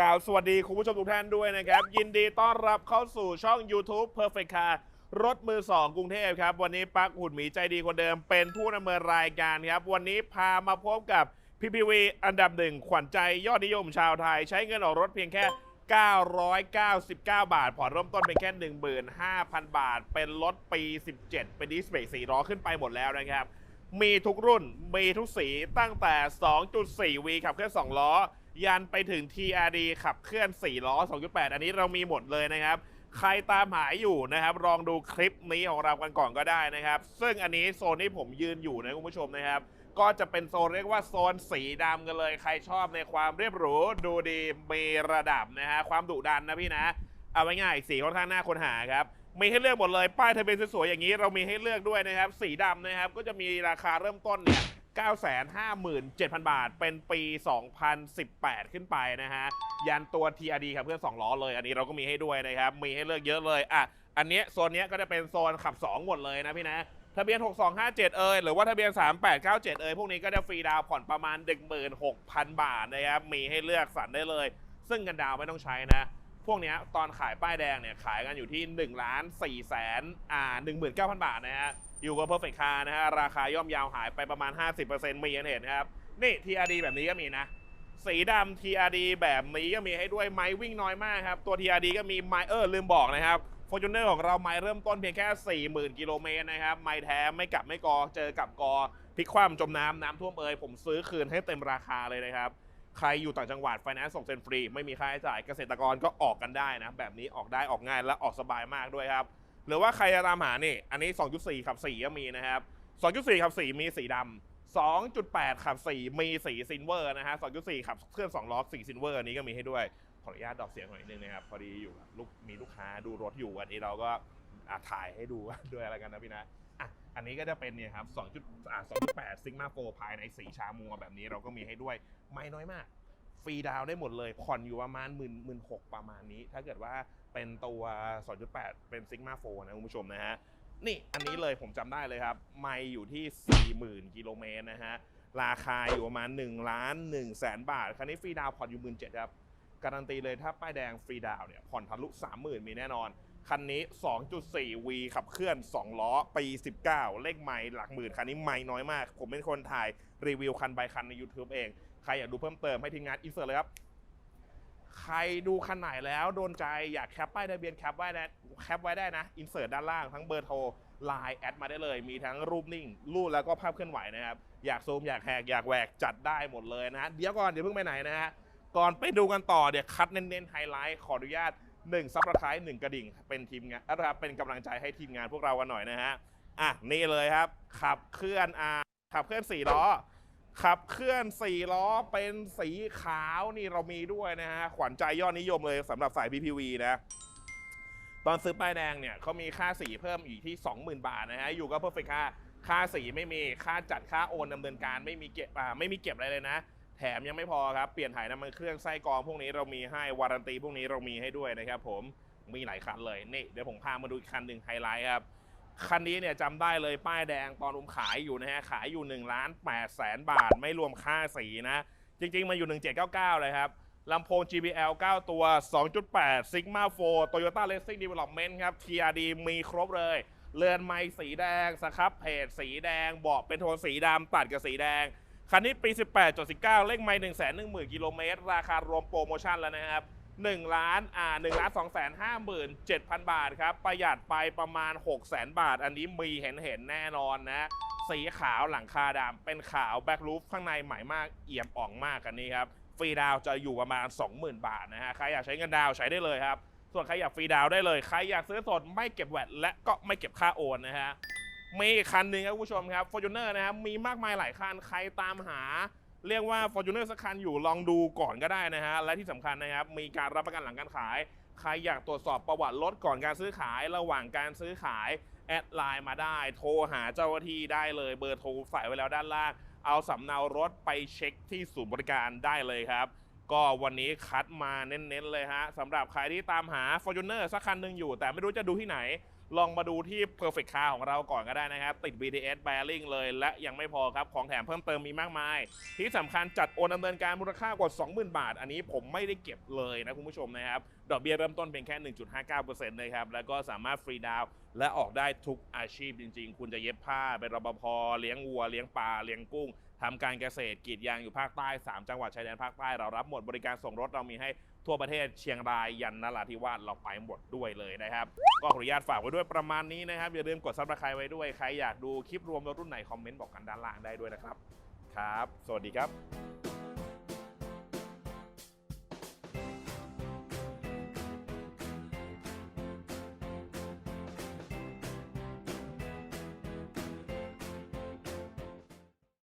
กล่าวสวัสดีคุณผู้ชมทุกท่านด้วยนะครับ ยินดีต้อนรับเข้าสู่ช่อง YouTube Perfect Car รถมือ2กรุงเทพครับ วันนี้ปักหุ่นหมีใจดีคนเดิมเป็นผู้ดำเนินรายการครับ วันนี้พามาพบกับ PPV อันดับหนึ่งขวัญใจยอดนิยมชาวไทย ใช้เงินออกรถเพียงแค่ 999 บาท ผ่อนเริ่มต้นเป็นแค่ 15,000 บาท เป็นรถปี 17 เป็นดิสเบรก4ล้อขึ้นไปหมดแล้วนะครับ มีทุกรุ่นมีทุกสีตั้งแต่ 2.4V ขับเคลื่อน2ล้อ ยันไปถึง TRD ขับเคลื่อน 4 ล้อ 2.8 อันนี้เรามีหมดเลยนะครับ ใครตามหาอยู่นะครับ ลองดูคลิปนี้ของเรากันก่อนก็ได้นะครับ ซึ่งอันนี้โซนที่ผมยืนอยู่นะคุณผู้ชมนะครับ ก็จะเป็นโซนเรียกว่าโซนสีดำกันเลย ใครชอบในความเรียบหรูดูดีมีระดับนะฮะความดุดันนะพี่นะ เอาไว้ง่ายสีค่อนข้างน่าค้นหาครับมีให้เลือกหมดเลย ป้ายทะเบียนสวยๆอย่างนี้เรามีให้เลือกด้วยนะครับ สีดำนะครับ ก็จะมีราคาเริ่มต้นเนี่ย 957,000 บาท เป็นปี 2018 ขึ้นไปนะฮะ ยันตัว TRD ครับเพื่อน2ล้อเลย อันนี้เราก็มีให้ด้วยนะครับ มีให้เลือกเยอะเลย อะ อันเนี้ยโซนเนี้ยก็จะเป็นโซนขับ 2 หมดเลยนะพี่นะ ทะเบียน 6257 เอยหรือว่าทะเบียน 3897 เอยพวกนี้ก็จะฟรีดาวน์ผ่อนประมาณ 16,000 บาทนะครับ มีให้เลือกสรรได้เลย ซึ่งกันดาวไม่ต้องใช้นะพวกนี้ตอนขายป้ายแดงเนี่ยขายกันอยู่ที่1ล้าน4แสนอ่า19,000 บาทนะฮะ อยู่กับ Perfect Car นะฮะราคาย่อมยาวหายไปประมาณ 50%มีกันเห็นครับ นี่ TRD แบบนี้ก็มีนะ สีดำ TRD แบบนี้ก็มีให้ด้วยไม้วิ่งน้อยมากครับ ตัว TRD ก็มีไมเออร์ลืมบอกนะครับ Fortuner ของเราไม้เริ่มต้นเพียงแค่ 40,000 กิโลเมตรนะครับ ไม้แท้ไม่กลับไม่กอเจอกับกอพลิกคว่ำจมน้ำน้ำท่วมเอยผมซื้อคืนให้เต็มราคาเลยนะครับใครอยู่ต่างจังหวัดไฟแนนซ์ส่งเซ็นฟรี ไม่มีค่าใช้จ่ายเกษตรกรก็ออกกันได้นะ แบบนี้ออกได้ออกง่ายและออกสบายมากด้วยครับ หรือว่าใครจะตามหานี่ อันนี้ 2.4 ขับ 4 ก็มีนะครับ 2.4 ขับ 4 มีสีดำ2.8 ขับ 4 มีสีซินเวอร์นะฮะ 2.4 ขับเคลื่อน2ล้อสีซินเวอร์อันนี้ก็มีให้ด้วย ขออนุญาตดอกเสียงหน่อยนึงนะครับ พอดีอยู่ลูกมีลูกค้าดูรถอยู่อันนี้เราก็ถ่ายให้ดูด้วยอะไรกันนะพี่นะอะอันนี้ก็จะเป็นเนี่ยครับ 2. 2 8ซิกมาโฟภายในสีชามัวแบบนี้เราก็มีให้ด้วย ไม่น้อยมาก ฟรีดาวได้หมดเลย ผ่อนอยู่ประมาณหมื่นหมื่นหกประมาณนี้ ถ้าเกิดว่า เป็นตัว 2.8 เป็นซิกมาโฟนะคุณผู้ชมนะฮะ นี่อันนี้เลยผมจำได้เลยครับ ไม่อยู่ที่ 40,000 กิโลเมตรนะฮะ ราคาอยู่ประมาณ1ล้าน1แสนบาท คันนี้ฟรีดาวผ่อนอยู่17,000ครับ การันตีเลยถ้าป้ายแดงฟรีดาวเนี่ยผ่อนทะลุ 30,000 มีแน่นอน คันนี้ 2.4V ขับเคลื่อน 2 ล้อ ปี 19 เลขไม่หลักหมื่น คันนี้ไม่น้อยมาก ผมเป็นคนถ่ายรีวิวคัน by คันใน YouTube เอง ใครอยากดูเพิ่มเติมให้ทีมงานอินเสิร์ตเลยครับ ใครดูคันไหนแล้วโดนใจอยากแคปป้ายทะเบียนแคปไว้นะแคปไว้ได้นะอินเสิร์ตด้านล่างทั้งเบอร์โทรไลน์แอดมาได้เลย มีทั้งรูปนิ่ง รูปแล้วก็ภาพเคลื่อนไหวนะครับ อยากซูมอยากแหกอยากแหวกจัดได้หมดเลยนะเดี๋ยวก่อนเดี๋ยวเพิ่งไปไหนนะฮะก่อนไปดูกันต่อเดี๋ยวคัดเน้นๆไฮไลท์ขออนุญาต1ซับสไครต์หนึ่งกระดิ่งเป็นทีมงานนะครับเป็นกำลังใจให้ทีมงานพวกเรากันหน่อยนะฮะอะนี่เลยครับ ขับเคลื่อนอ่าขับเคลื่อนสี่ล้อ ขับเคลื่อนสี่ล้อเป็นสีขาวนี่เรามีด้วยนะฮะ ขวัญใจยอดนิยมเลยสำหรับสาย PPV นะ ตอนซื้อป้ายแดงเนี่ยเขามีค่าสีเพิ่มอีกที่ 20,000 บาทนะฮะ อยู่ก็ Perfect ค่าค่าสีไม่มีค่าจัดค่าโอนดำเนินการไม่มีเก็บอ่าไม่มีเก็บอะไรเลยนะ แถมยังไม่พอครับ เปลี่ยนถ่ายน้ำมันเครื่องไส้กรองพวกนี้เรามีให้วารันตีพวกนี้เรามีให้ด้วยนะครับผมมีหลายคันเลยนี่เดี๋ยวผมพามาดูอีกคันหนึ่งไฮไลท์ครับ คันนี้เนี่ยจำได้เลยป้ายแดงตอนผมขายอยู่นะฮะขายอยู่1ล้าน8แสนบาทไม่รวมค่าสีนะ จริง ๆ มาอยู่ 1799 เลยครับลำโพง JBL 9 ตัว 2.8 Sigma 4 Toyota Racing Development ครับ TRD มีครบเลย เรือนไม้สีแดงสครับเพจสีแดงเบาะเป็นโทนสีดำตัดกับสีแดง คันนี้ปี 18.19 เลขไม้1 1 0 0 0 0กิโลเมตรราคารวมโปรโมชั่นแล้วนะครับ 1ล้านอ่า1ล้าน2แสน5หมื่น7,000 บาทครับ ประหยัดไปประมาณ6แสนบาท อันนี้มีเห็นเห็นแน่นอนนะ สีขาวหลังคาดำเป็นขาวแบ็คลูฟข้างในใหม่มากเอี่ยมอ่องมากกันนี้ครับฟรีดาวจะอยู่ประมาณ 20,000 บาทนะฮะใครอยากใช้เงินดาวใช้ได้เลยครับ ส่วนใครอยากฟรีดาวได้เลย ใครอยากซื้อสดไม่เก็บแวตและก็ไม่เก็บค่าโอนนะฮะมีคันหนึ่งครับคุณผู้ชมครับ Fortuner นะครับมีมากมายหลายคันใครตามหา เรียกว่า Fortuner สักคันอยู่ลองดูก่อนก็ได้นะฮะ และที่สำคัญนะครับ มีการรับประกันหลังการขาย ใครอยากตรวจสอบประวัติรถก่อนการซื้อขายระหว่างการซื้อขาย แอดไลน์มาได้ โทรหาเจ้าหน้าที่ได้เลยเบอร์โทรใส่ไว้แล้วด้านล่าง เอาสำเนารถไปเช็คที่ศูนย์บริการได้เลยครับ ก็วันนี้คัดมาเน้นๆเลยฮะสำหรับใครที่ตามหา Fortuner สักคันหนึ่งอยู่ แต่ไม่รู้จะดูที่ไหน ลองมาดูที่ Perfect Car ของเราก่อนก็ได้นะครับ ติด BTS Bearing เลย และยังไม่พอครับ ของแถมเพิ่มเติมมีมากมาย ที่สำคัญจัดโอนดำเนินการมูลค่ากว่า 20,000 บาท อันนี้ผมไม่ได้เก็บเลยนะคุณผู้ชมนะครับ ดอกเบี้ยเริ่มต้นเพียงแค่ 1.59%นะครับ แล้วก็สามารถฟรีดาวน์และออกได้ทุกอาชีพจริง ๆ คุณจะเย็บผ้า เป็นรปภ เลี้ยงวัว เลี้ยงปลา เลี้ยงกุ้งทำการเกษตรกรีดยางอยู่ภาคใต้ 3 จังหวัดชายแดนภาคใต้ เรารับหมดบริการส่งรถเรามีให้ ทั่วประเทศเชียงรายยันนราธิวาสเราไปหมดด้วยเลยนะครับ ก็ขออนุญาตฝากไว้ด้วยประมาณนี้นะครับ อย่าลืมกดซับสไครต์ไว้ด้วย ใครอยากดูคลิปรวมรถรุ่นไหนคอมเมนต์บอกกันด้านล่างได้ด้วยนะครับ ครับ สวัสดีครับ